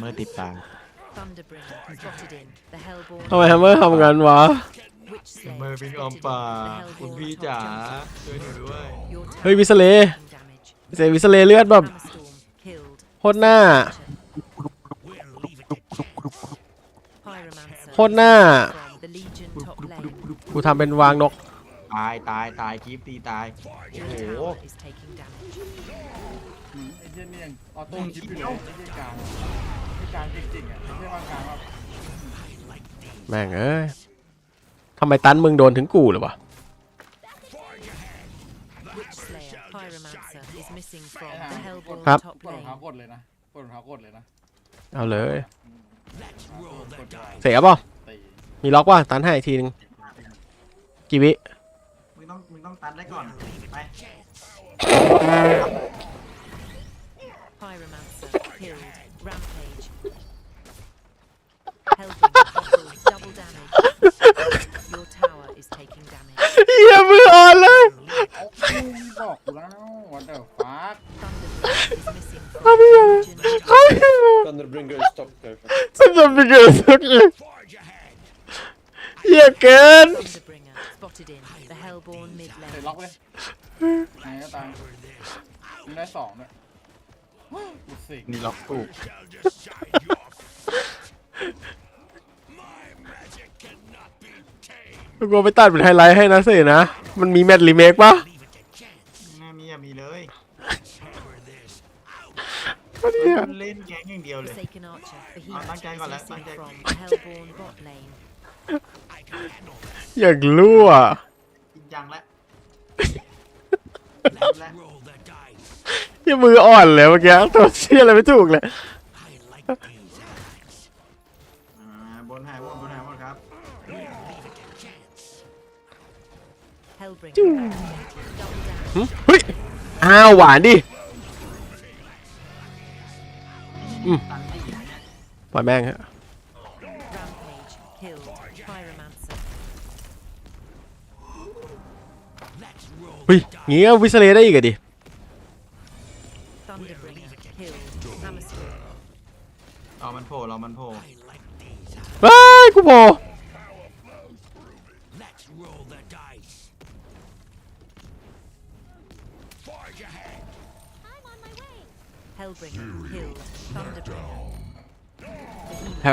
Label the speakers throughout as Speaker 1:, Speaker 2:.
Speaker 1: เมื่อติดตาม
Speaker 2: Thunderbringer spotted in. The Hellborn
Speaker 3: ทำไมฮัมเมอร์ทำงั้นวะ
Speaker 2: Witch Slayer
Speaker 1: เมื่อวิ่งออม
Speaker 2: spotted
Speaker 1: ป่า
Speaker 2: in. The
Speaker 1: คุณ
Speaker 2: Hellborn
Speaker 1: พี่
Speaker 2: top
Speaker 1: จ๋า
Speaker 2: jungle.
Speaker 1: ช่วยหนูด้วย
Speaker 2: Your
Speaker 3: เฮ้ย
Speaker 2: tower
Speaker 3: วิสเล
Speaker 2: is taking damage.
Speaker 3: เซวิสเลเลือดแบบ
Speaker 2: Hammerstorm killed.
Speaker 3: โคตรหน้า
Speaker 2: Pyromancer
Speaker 3: โคตรหน้า
Speaker 2: from the Legion top lane.
Speaker 3: กูทำเป็นวางนก
Speaker 1: ตายตายตายคลิปตีตาย โอ้
Speaker 2: Your
Speaker 1: โห
Speaker 2: tower is taking damage.
Speaker 4: อืมไอ้เหี้ยนี่ยังออโต้คิดอยู่เลยไม่ใช่การไม่ใช่การจริงๆอะไม่ใช่ว่ากลารว่า
Speaker 3: แม่งเอ้ยทำไมตันมึงโดนถึงกูเลยวะ
Speaker 2: Witch Slayer Pyromancer is missing from
Speaker 4: ไอ้
Speaker 2: the
Speaker 4: ทาง
Speaker 2: Hellborn
Speaker 3: ครับ
Speaker 2: top
Speaker 4: กดรอง
Speaker 2: lane.
Speaker 4: เท้ากดเลยนะกดรองเท้ากดเลยนะ
Speaker 3: เอาเลย
Speaker 4: กดไว้
Speaker 3: เสียเปล่ะ
Speaker 4: ตี
Speaker 3: มีล็อกป่ะตันให้อีกทีนึงกี่วิ
Speaker 1: มึงต้องมึงต้องตันได้ก่อนไป
Speaker 2: Pyromancer killed. Rampage. Hellbringer bottled. Double damage. Your tower is taking damage.
Speaker 3: เฮียมืออ่อนเลย
Speaker 4: เอาบอกกูแล้ววันเดอร์ฟัค
Speaker 2: Thunderbringer is missing from
Speaker 3: Come
Speaker 2: the
Speaker 3: here.
Speaker 2: Legion top
Speaker 3: Come
Speaker 2: lane.
Speaker 3: here.
Speaker 5: Thunderbringer stop perfect.
Speaker 3: ฉันจะไปเกิดสักทีเฮียเกิน
Speaker 2: Thunderbringer spotted in. The Hellborn mid
Speaker 4: เสร็จ
Speaker 2: lane.
Speaker 4: ล็อกเลยไหนก็ตามมึงได้สองด้วย กูสิง
Speaker 1: นี่ล็อกถูก
Speaker 3: กูไปตัดเป็นไฮไลท์ให้นะเสนะ มันมีแมตช์รีเมคปะ
Speaker 1: น่ามีอย่ามีเลย
Speaker 3: ก็เนี่ย
Speaker 1: มันเล่นแก๊งอย่างเดียวเลย
Speaker 2: Forsaken Archer.
Speaker 1: Ah,
Speaker 2: Behemoth
Speaker 1: thank you,
Speaker 2: is
Speaker 1: Colin,
Speaker 2: missing
Speaker 1: thank you.
Speaker 2: from the Hellborn bot lane.
Speaker 3: อย่างรั่ว
Speaker 1: จริงจังแล้ว แล้ว
Speaker 3: เฮียมืออ่อนเลยเมื่อกี้ตัวเชี่ยอะไรไม่ถูกเลย
Speaker 1: อ่าบนหายบนบนหายหมดครับ
Speaker 2: Hellbringer activated. Double damage.
Speaker 3: หึเฮ้ยอ้าวหวานดิอืม
Speaker 1: ตันได้อีกไหมเนี่ย
Speaker 3: ปล่อยแม่งฮะ
Speaker 2: Rampage killed. Pyromancer.
Speaker 3: เฮ้ยงี้ก็วิสเลได้อีกอะดิ
Speaker 1: อมันโผล่เฮ้ยกูโผล่
Speaker 3: เฮ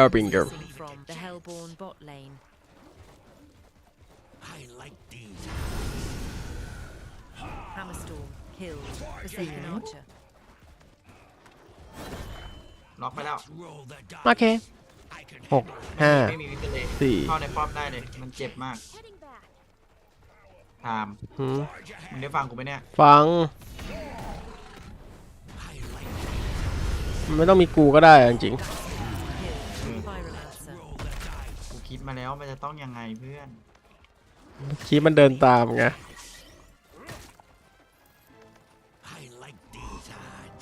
Speaker 3: ล
Speaker 2: บิงเก
Speaker 3: อ
Speaker 2: ร์ from the Hellborn bot lane. I like these. Hammerstorm killed the second Archer.
Speaker 1: ล็อกไปแล้ว
Speaker 3: โอเคหกห้า
Speaker 1: ไม่มีวิสเล
Speaker 3: สี่
Speaker 1: เข้าในป้อมได้เลย มันเจ็บมากถาม
Speaker 3: หืม
Speaker 1: มึงได้ฟังกูไหมเนี่ย
Speaker 3: ฟัง มันไม่ต้องมีกูก็ได้อะจริง
Speaker 2: Killed. Pyromancer.
Speaker 1: กูคิดมาแล้วมันจะต้องยังไงเพื่อน
Speaker 3: ๆคีมันเดินตามไง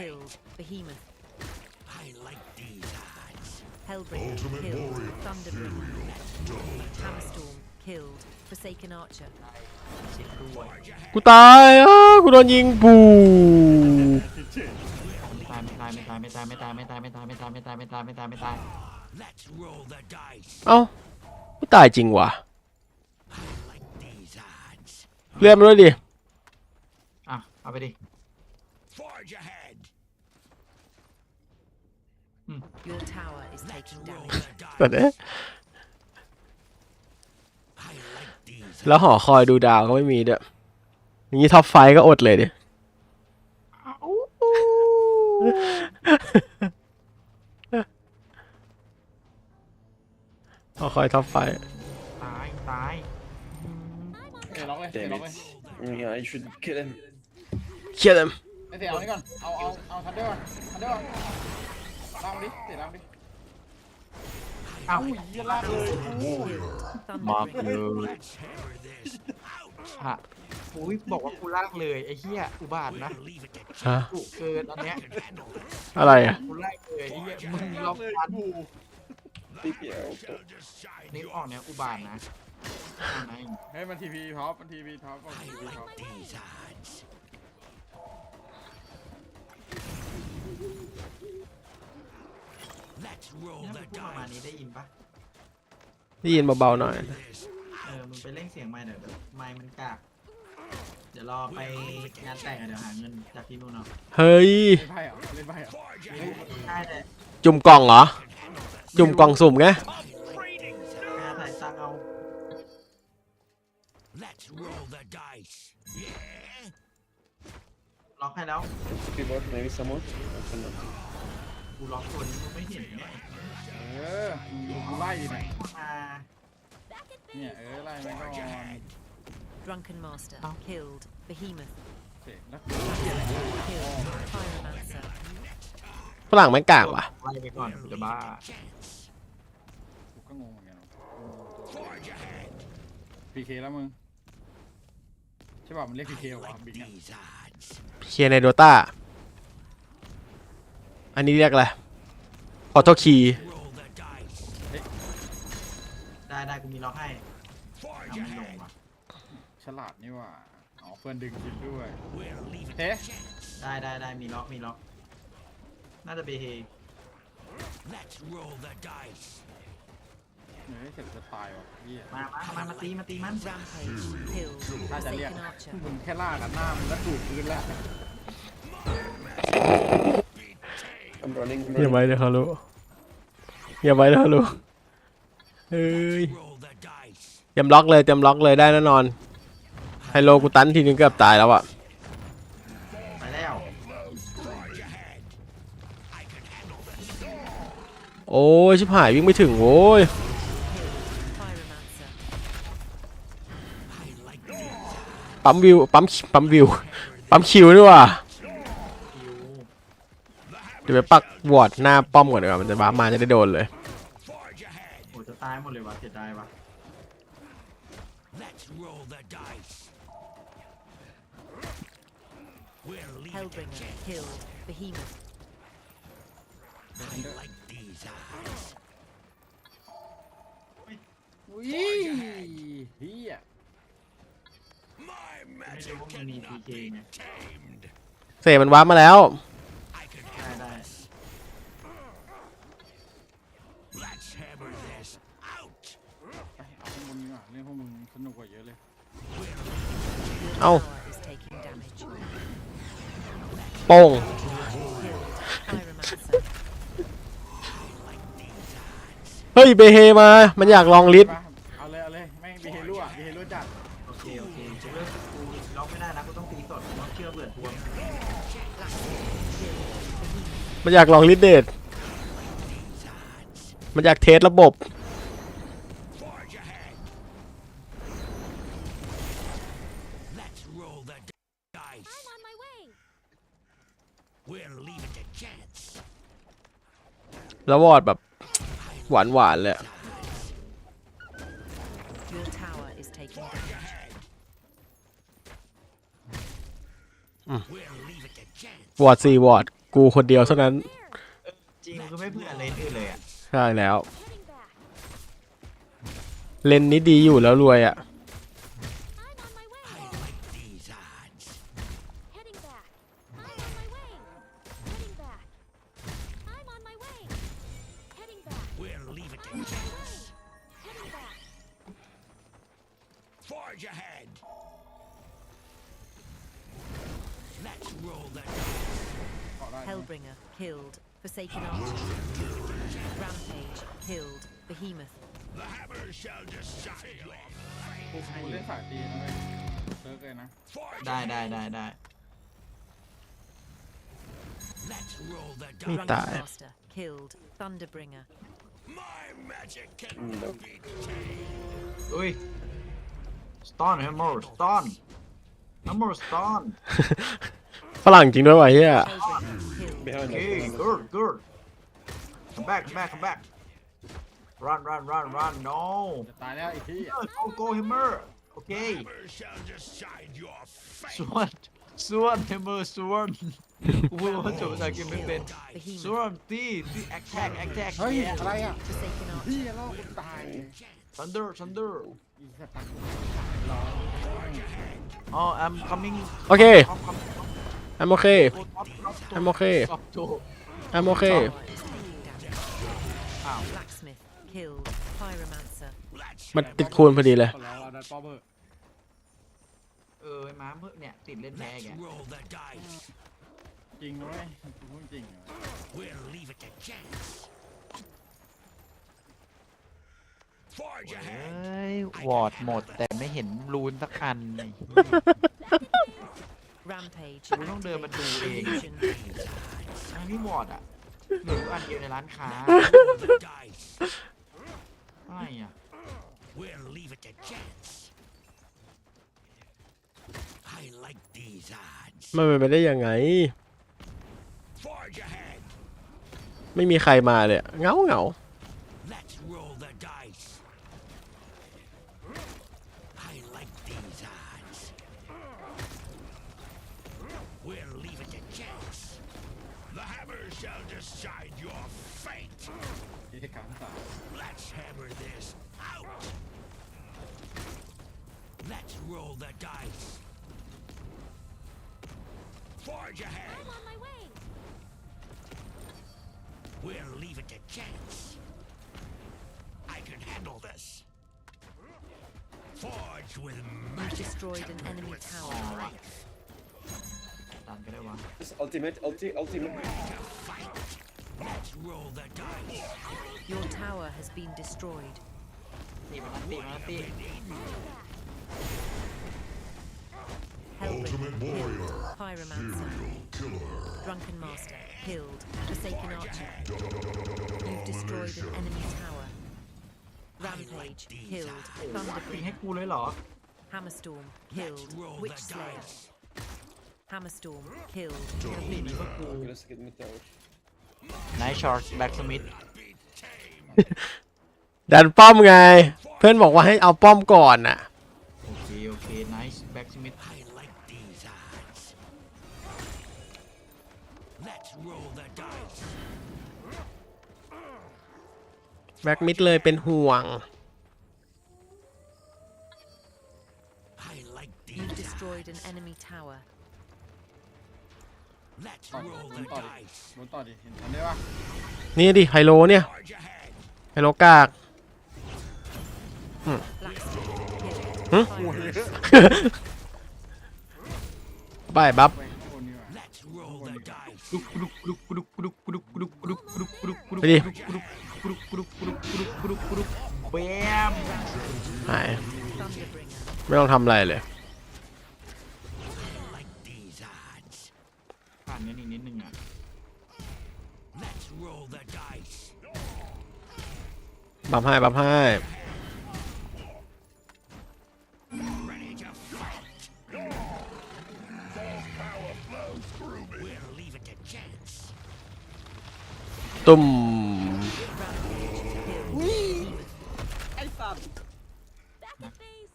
Speaker 2: killed. Behemoth. Hellbringer killed. Thunderbringer. Hammerstorm killed. Forsaken Archer.
Speaker 3: กูตายอะกูโดนยิงปู
Speaker 1: ไม่ตายไม่ตายไม่ตายไม่ตายไม่ตายไม่ตายไม่ตายไม่ตายไม่ตายไม่ตายไม่ตายไม่ตาย
Speaker 3: เอ้ากูตายจริงว่ะเลื่อนมาด้วยดิ
Speaker 1: อะเอาไปดิ
Speaker 2: Your tower is taking damage.
Speaker 3: แต่เนี้ยแล้วหอคอยดูดาวก็ไม่มีด้วยอย่างนี้ท็อปไฟก็อดเลยดิ หอคอยท็อปไฟ
Speaker 1: ตาย ตาย
Speaker 4: เสร็จล็อกเลยเสร็จ
Speaker 5: Damn
Speaker 4: ล็อกเลย
Speaker 5: it. Yeah, I should kill him.
Speaker 3: เคียดม
Speaker 4: ไอเสียเอานี่ก่อน เอา เอา เอาทันเดอร์ก่อนทันเดอร์ก่อน ลากมาดิเสียลากมาดิ
Speaker 1: อ้าว
Speaker 4: อุ้ยเหี้ยลากเลยอู้
Speaker 2: Thunder bringer.
Speaker 1: ฮะอุ้ยบอกว่ากูลากเลยไอ้เหี้ยอุบาทนะ
Speaker 3: ฮะ
Speaker 1: กูเกินอันเนี้ย
Speaker 3: อะไรอะ
Speaker 1: กูลากเลยไอ้เหี้ยมึง
Speaker 4: ลา
Speaker 1: ล็อกก
Speaker 4: เลย
Speaker 1: ฟัน
Speaker 4: กู
Speaker 1: นี่ออกเนี้ยอุบาทนะเอาไหน
Speaker 4: เฮ้ยมันทีพีท็อปมันทีพีท็อปมันทีพีท็อป
Speaker 1: เนี่ยมึงพูดประมาณนี้ได้ยินปะ
Speaker 3: ได้ยินเบาๆหน่อย
Speaker 1: เออมึงไปเร่งเสียงไมค์หน่อยเดี๋ยวไมค์มันกาก เดี๋ยวรอไปงานแต่งอะเดี๋ยวหาเงินจากที่นู่นเอา
Speaker 3: เฮ้ย
Speaker 4: เล่นไพ่เหรอเล่นไพ่เหรอ
Speaker 1: ใช่แต่
Speaker 3: จุ่มกล่องเหรอ จุ่มกล่องสุ่มไง
Speaker 1: งานใส่ตังค์เอา
Speaker 5: Let's roll the dice. Yeah.
Speaker 1: ล็อกให้แล้ว
Speaker 6: Pivot, maybe someone. I don't know.
Speaker 1: กูล็อกคนมึงไม่เห็นไง
Speaker 4: เออดูกูไล่ดิเนี่ย
Speaker 1: มา
Speaker 4: เนี่ยเออไล่มันก่อน
Speaker 2: Drunken Master.
Speaker 1: Oh.
Speaker 2: Killed. Behemoth.
Speaker 4: เสร็จแล้ว
Speaker 2: Killed. Pyromancer.
Speaker 3: ฝรั่งแม่งกากว่ะ
Speaker 1: ไล่ไปก่อนกูจะบ้า
Speaker 4: กูก็งงเหมือนกันพีเคแล้วมึง ใช่ป่ะมันเรียกพีเควะบิ๊กเนี่ย
Speaker 5: These odds.
Speaker 3: เคลียร์ในโดตา อันนี้เรียกอะไรขอโทษคี
Speaker 5: Roll the dice.
Speaker 1: ได้ได้กูมีล็อกให้
Speaker 5: Forge
Speaker 1: เอาไม่ลง
Speaker 5: ahead.
Speaker 1: ว่ะ
Speaker 4: ฉลาดนี่หว่า อ๋อเพื่อนดึงคิดด้วย
Speaker 5: We'll leave it
Speaker 4: เฮ้
Speaker 5: to chance.
Speaker 1: ได้ได้ได้มีล็อกมีล็อก น่าจะเบเฮ
Speaker 5: Let's roll the dice.
Speaker 4: เฮ้ยเสร็จจะตายว่ะเหี้ย
Speaker 1: มามามามาตีมาตีมัน
Speaker 2: Rampage. Killed.
Speaker 4: น่าจะเรียก
Speaker 2: Forsaken Archer.
Speaker 4: มึงแค่ลากกันหน้ามันแล้วดูดพื้นแล้ว
Speaker 6: I'm running. I'm
Speaker 3: อย่า
Speaker 6: running.
Speaker 3: ไว้เดี๋ยวเขารู้อย่าไว้เดี๋ยวเขารู้เฮ้ย
Speaker 5: Roll the dice.
Speaker 3: เตรียมล็อกเลยเตรียมล็อกเลยได้แน่นอน ไฮโลกูตันทีนึงเกือบตายแล้วอะ
Speaker 1: ไปแล้ว
Speaker 5: I can handle this.
Speaker 3: โอ้ยชิบหายวิ่งไม่ถึงโว้ย
Speaker 2: Pyromancer.
Speaker 5: I like this.
Speaker 3: ปั๊มวิวปั๊มปั๊มวิวปั๊มคิวด้วยว่ะ เดี๋ยวไปปักวอร์ดหน้าป้อมก่อนดีกว่ามันจะบ้ามาจะได้โดนเลย
Speaker 5: Forge ahead.
Speaker 1: โอ้จะตายหมดเลยว่ะเสียดายว่ะ
Speaker 5: Let's roll the dice. We'll leave it to
Speaker 2: Hellbringer.
Speaker 5: chance.
Speaker 2: Killed. Behemoth.
Speaker 5: I like these odds.
Speaker 4: อุ้ยเฮีย
Speaker 5: My
Speaker 1: ไม่
Speaker 5: magic
Speaker 1: รู้ว่ามันมีพี
Speaker 5: cannot
Speaker 1: เค
Speaker 5: be
Speaker 1: ไง
Speaker 5: tamed.
Speaker 3: เสมันว้าร์ปมาแล้ว
Speaker 2: Your
Speaker 3: Oh.
Speaker 2: tower is taking damage.
Speaker 3: โป้ง
Speaker 2: Pyromancer.
Speaker 3: เฮ้ยเบเฮมา มันอยากลองลิส
Speaker 4: ไปเอาเลยเอาเลยแม่งบีเฮรั่วบีเฮรั่วจัด
Speaker 1: โอเคโอเคกูเลิกกูล็อกไม่ได้นะกูต้องตีสดกูต้องเชื่อเบื่อทวง
Speaker 3: มันอยากลองลิสเดทมันอยากเทสระบบ แล้ววอร์ดแบบหวานหวานๆเลยอะ
Speaker 2: Your tower is taking damage.
Speaker 5: We'll leave it to chance.
Speaker 3: วอร์ดสี่วอร์ดกูคนเดียวเท่านั้น
Speaker 1: จริงคือไม่เผื่อเลนอื่นเลยอะ
Speaker 3: ใช่แล้ว
Speaker 7: Heading back.
Speaker 3: เลนนี้ดีอยู่แล้วรวยอะ
Speaker 1: ฮมเมอร์สตอน
Speaker 3: ฝรั่งจริงด้วยวะเฮีย
Speaker 2: Hellbringer killed.
Speaker 6: Behind
Speaker 1: โอเค
Speaker 6: us.
Speaker 1: good good come back come back come back run run run run no
Speaker 4: จะตายแล้วไอ้ที่
Speaker 1: go go hammer โอ ส่ว
Speaker 5: นเทม
Speaker 1: เมอร์ส่วนกูพูดภาษางกฤษไม่เป็นส่วนตีตีแอคแทกแอคแทก
Speaker 4: เฮ้ยอะไรอะพี่เราตาย
Speaker 1: ซันเด
Speaker 4: อร์ซันเด
Speaker 1: อร์อ๋อ I'm coming
Speaker 3: โอเค I'm okay I'm okay I'm okay มันติดคูณพอดีเลย
Speaker 4: อร้องเราดันป้อมเถอะ
Speaker 1: เออไอ้ม้าเพิ่งเนี่ยติดเล่นแพ้แก
Speaker 5: let's roll the dice.
Speaker 4: จริงด้วยกูพูดจริงเหรอ
Speaker 5: We'll leave it to chance. Forge
Speaker 8: เฮ
Speaker 5: ahead. ้
Speaker 8: ยวอร์ดหมดแต่ไม่เห็นรูนสักอันนี่
Speaker 2: Rampage.
Speaker 1: กูต้องเดินมาดูเอง
Speaker 2: Illusion.
Speaker 1: อันนี้วอร์ดอะเหลืออันเดียวในร้านค้า
Speaker 5: Roll the dice.
Speaker 1: อะไรอะ
Speaker 5: We'll leave it to chance. I like these odds.
Speaker 3: มันเป็นไปได้ยังไง
Speaker 5: Forge ahead.
Speaker 3: ไม่มีใครมาเลยอะเหงาเหงา
Speaker 5: Forge ahead.
Speaker 7: I'm on my way.
Speaker 5: We'll leave it to chance. I can handle this. Forge with
Speaker 2: You've
Speaker 5: magic.
Speaker 2: destroyed an
Speaker 5: tempered
Speaker 2: enemy
Speaker 5: with
Speaker 2: tower.
Speaker 5: strength.
Speaker 1: ตันก็ได้วะ
Speaker 6: Just ultimate, ulti, ultimate.
Speaker 5: To fight. Let's roll the dice.
Speaker 2: Your tower has been destroyed.
Speaker 1: ตีมันตีมันตี
Speaker 2: Hellbringer killed. Pyromancer. Drunken Master killed. Forsaken Archer. You've destroyed an enemy tower. Rampage killed.
Speaker 1: ตี
Speaker 2: Thunderbringer.
Speaker 1: ให้กูเลยเหรอ
Speaker 2: Hammerstorm
Speaker 5: Let's
Speaker 2: killed.
Speaker 5: roll
Speaker 2: Witch
Speaker 5: the
Speaker 2: Slayer.
Speaker 5: dice.
Speaker 2: Hammerstorm killed.
Speaker 1: ตีนี้ก็กู
Speaker 6: Okay, let's get me tower.
Speaker 8: ไนท์ชอร์ตแบ็กสมิธ
Speaker 5: Be tame.
Speaker 3: ดันป้อมไง เพื่อนบอกว่าให้เอาป้อมก่อนน่ะ แบ็กมิดเลยเป็นห่วง
Speaker 5: I like
Speaker 2: You've
Speaker 5: these odds.
Speaker 2: destroyed an enemy tower.
Speaker 5: Let's
Speaker 4: ต่อ
Speaker 5: roll
Speaker 4: บ
Speaker 5: the
Speaker 4: นต่อดิ
Speaker 5: dice.
Speaker 4: บนต่อดิเห็นทันได้ปะ
Speaker 3: นี่ดิไฮโลเนี่ย
Speaker 5: Forge ahead.
Speaker 3: ไฮโลกาก
Speaker 2: Blacksmith killed.
Speaker 3: Huh?
Speaker 2: Pyromancer.
Speaker 3: บายบัฟ
Speaker 4: ไปข้างบนนี่ว่ะ
Speaker 5: Let's roll the dice.
Speaker 1: กรุกกรุกกรุกกรุกกรุกกรุกกรุกกรุกกรุกกรุกกรุก
Speaker 3: ไปดิ
Speaker 1: กรุกกรุกกรุกา
Speaker 3: ย ไม่ต้องทำอะไรเลยบับให้บับให้ตุ่ม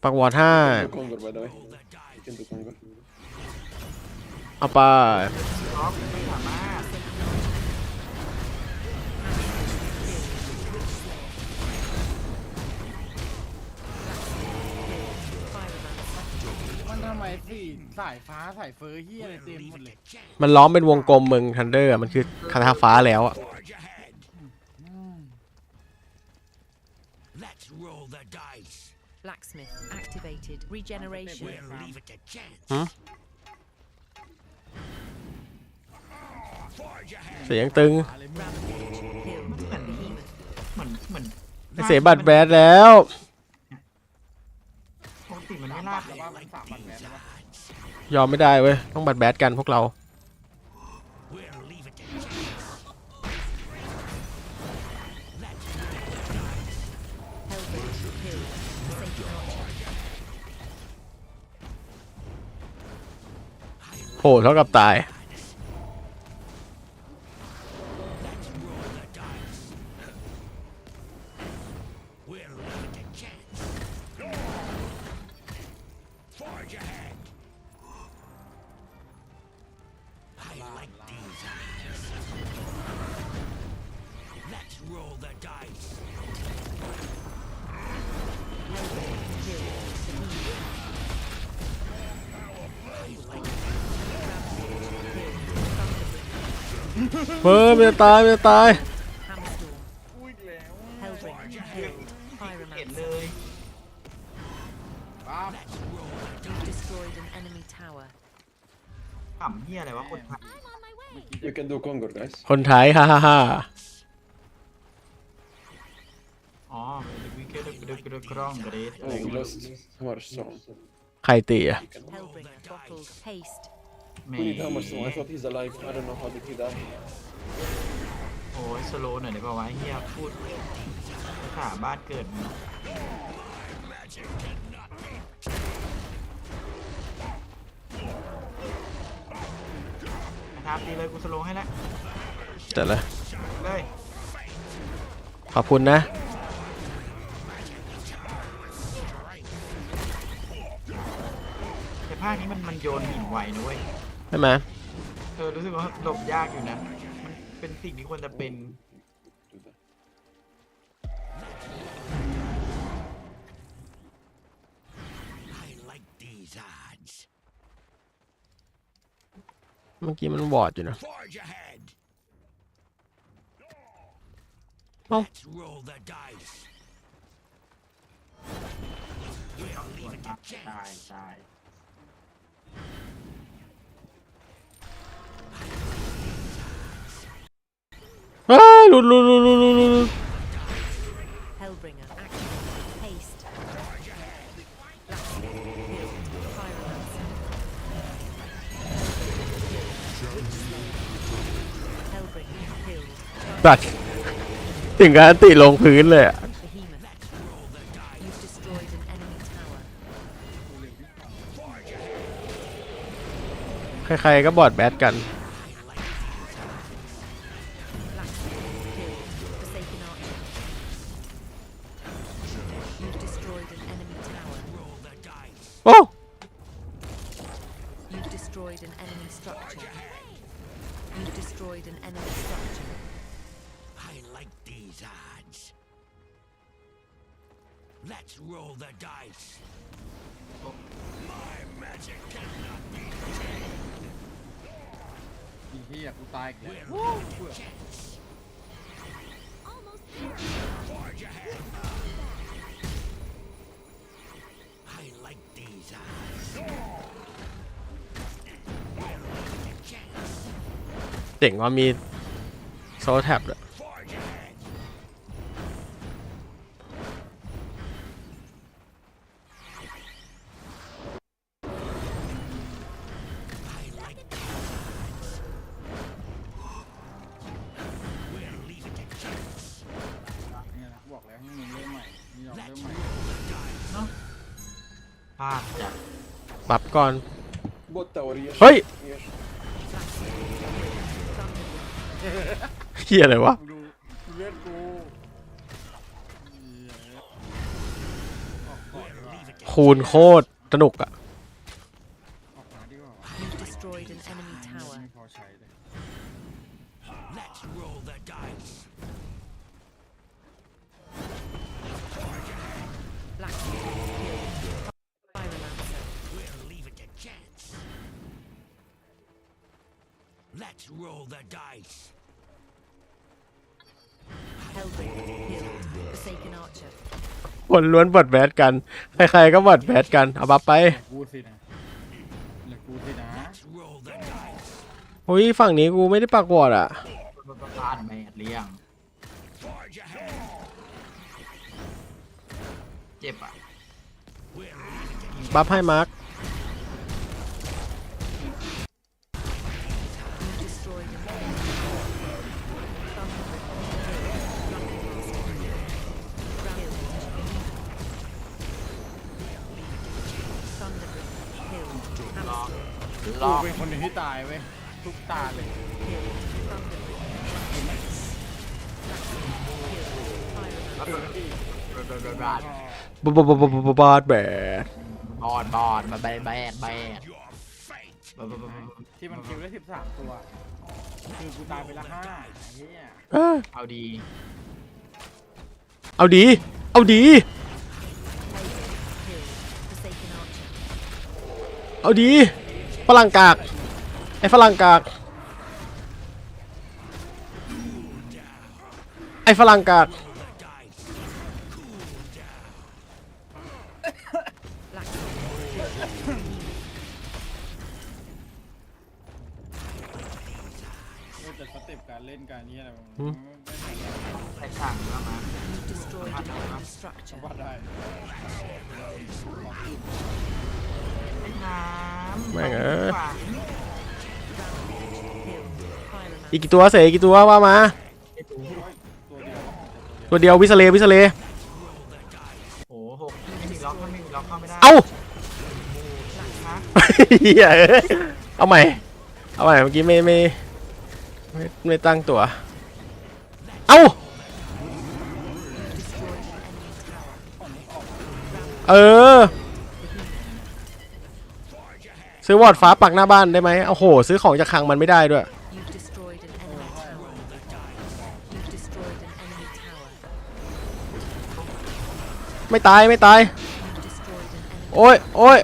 Speaker 3: ปักวอดห้
Speaker 6: Do Congo, by the way.
Speaker 5: Roll the
Speaker 6: You
Speaker 5: dice.
Speaker 6: can do Congo.
Speaker 3: เอาไป
Speaker 1: ท็อปไม่สามารถ
Speaker 4: มันทำไมสี่สายฟ้าสายเฟอร์เฮียอะไรเต็มหมดเลย
Speaker 3: มันล้อมเป็นวงกลมมึงทันเดอร์มันคือคาถาฟ้าแล้วอะ
Speaker 2: Blacksmith activated. Regeneration.
Speaker 5: We'll leave it to chance.
Speaker 3: Huh?
Speaker 5: Forge ahead.
Speaker 3: เสียงตึง
Speaker 2: Rampage killed. Behemoth.
Speaker 1: เหมือนเหมือน
Speaker 3: เสียบัตรแบดแล้ว
Speaker 1: ปกติมันไม่ลาก
Speaker 4: แล้วว่ามันสามบัตรแมนแล้วปะ
Speaker 3: ยอมไม่ได้เว้ย ต้องบัตรแบดกันพวกเรา เท่ากับตาย เฮ้ยมันจะตายมันจะตาย
Speaker 2: Hammerstorm.
Speaker 4: อุ้ยอีกแล้ว
Speaker 2: Hellbringer. Killed.
Speaker 1: เห็น
Speaker 2: Pyromancer.
Speaker 1: เลย
Speaker 4: ปั๊บ
Speaker 2: You've destroyed an enemy tower.
Speaker 1: ขำเฮียอะไรวะคนไทย
Speaker 7: I'm on my way.
Speaker 6: We can do Conquer, guys.
Speaker 3: คนไทยฮ่าฮ่าฮ่า
Speaker 1: อ๋อวิกเกอร์กระกระกรองกระเดส
Speaker 6: Oh, we lost Hammer Storm.
Speaker 3: ใครตีอะ
Speaker 2: Hellbringer. Bottled. Haste.
Speaker 1: แหม่
Speaker 6: We need Hammer Storm. I thought he's alive. I don't know how did he die.
Speaker 1: โอ้ยสโลว์หน่อยได้ป่าวะเฮียพูดขาบ้านเกิดมึงนะครับดีเลยกูสโลว์ให้แล้ว
Speaker 3: แต่ละ
Speaker 1: เลย
Speaker 3: ขอบคุณนะ
Speaker 1: แต่ภาคนี้มันมันโยนหินไวนะเว้ย
Speaker 3: ใช่ไหม
Speaker 1: เออรู้สึกว่าหลบยากอยู่นะมันเป็นสิ่งที่ควรจะเป็น
Speaker 6: Do that.
Speaker 5: I like these odds.
Speaker 3: เมื่อกี้มันวอร์ดอยู่นะ
Speaker 5: Forge ahead.
Speaker 3: Oh.
Speaker 5: Let's roll the dice. We'll leave it to
Speaker 1: ตาย
Speaker 5: chance.
Speaker 1: ตาย
Speaker 3: เฮ้ยหลุดหลุดหลุดหลุดหลุดหลุด
Speaker 2: Hellbringer. Activate. Haste. Blacksmith. Hill. Pyromancer. Hellbringer. Hill.
Speaker 3: สัตว์ถึงการติลงพื้นเลยอะ
Speaker 2: Behemoth. You've destroyed an enemy tower.
Speaker 3: ใครๆก็บอดแบทกัน
Speaker 4: เจ๋
Speaker 3: งว่ามีโซแท็บด้วย
Speaker 5: Forge ahead. I like these odds. We'll leave it to chance.
Speaker 4: เนี่ยนะบอกแล้วให้มึงเริ่มใหม่ไม่ยอมเริ่ม
Speaker 5: Let's
Speaker 4: ใหม่
Speaker 5: roll the dice.
Speaker 1: พลาดจาก
Speaker 3: ปรับก่อน
Speaker 6: Bot tower, yes.
Speaker 3: เฮ้ย
Speaker 6: Yes.
Speaker 3: เฮียอะไรวะ
Speaker 4: มึงดูเลือดกูเหี้ยออกก่อนดีกว่า
Speaker 5: Leave it to
Speaker 3: คูณโคตรสนุกอะ
Speaker 4: ออกมาดีกว่าวะ
Speaker 2: You've destroyed an enemy tower.
Speaker 4: ไม่พอใช้เลย
Speaker 5: Let's roll the dice.
Speaker 2: Blacksmith. Hill. Pyromancer.
Speaker 5: We'll leave it to chance. Let's roll the dice.
Speaker 2: Hellbringer. Hill. Forsaken Archer.
Speaker 3: คนล้วนบอดแบทกัน ใครๆก็บอดแบทกัน เอาบัฟไป
Speaker 4: เหลือกูสินะเหลือกูสินะ
Speaker 5: Let's roll the dice.
Speaker 3: อุ้ยฝั่งนี้กูไม่ได้ปักวอร์ดอะ
Speaker 1: มันก็พลาดแมทเลี้ยง
Speaker 5: Forge ahead.
Speaker 1: เจ็บอะ
Speaker 5: We'll leave it to
Speaker 3: บัฟให้มาร์ค
Speaker 1: ก
Speaker 4: เป็นคนที่ตายเว้ยทุกตาเลย
Speaker 1: บาด
Speaker 3: บบบบบาดแบด
Speaker 1: บอดบอดมาแบดแบดแบด
Speaker 4: ที่มันคิวได้สิบสามตัว คือกูตายไปละห้าเฮีย
Speaker 3: เอ้ย
Speaker 8: เอาดี
Speaker 3: เอาดี เอาดี เอาดี ฝรั่งกาก ไอ้ฝรั่งกาก ไอ้ฝรั่งกาก
Speaker 4: อีกกี่
Speaker 1: ตัว
Speaker 3: เสยอีกกี่ตัวว่ามา
Speaker 4: ตัวเดียว
Speaker 3: ตัวเดียววิสเลวิสเล
Speaker 1: โอ้โหหกไม่มีล็อกไม่มีล็อกเข้าไม่ได้
Speaker 3: เอ้า
Speaker 1: ฮะ
Speaker 3: เหี้ยเอ้ยเอาใหม่ เอาใหม่เมื่อกี้ไม่ไม่ไม่ไม่ตั้งตัว เอ้า
Speaker 2: Destroyed an enemy tower.
Speaker 3: เออ ซื้อวอร์ดฟ้าปักหน้าบ้านได้ไหมโอ้โห ซื้อของจากคลังมันไม่ได้ด้วย ไม่ตายไม่ตาย โอ้ยโอ้ย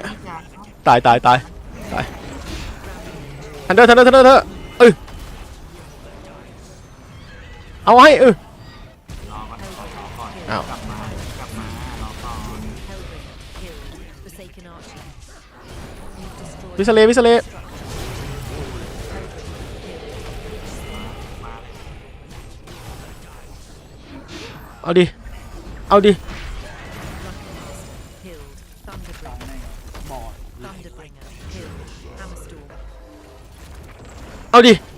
Speaker 3: ตายตายตายตายทันเดอร์ทันเดอร์ทันเดอร์เธอเออเอาให้เออ
Speaker 1: รอก่อนรอก่อน
Speaker 3: อ้าว
Speaker 1: กลับมากลับมารอก่อน
Speaker 2: Hellbringer. Killed. Forsaken Archer. You've destroyed
Speaker 3: วิสเลวิสเลเอาดิ เอาดิ เอ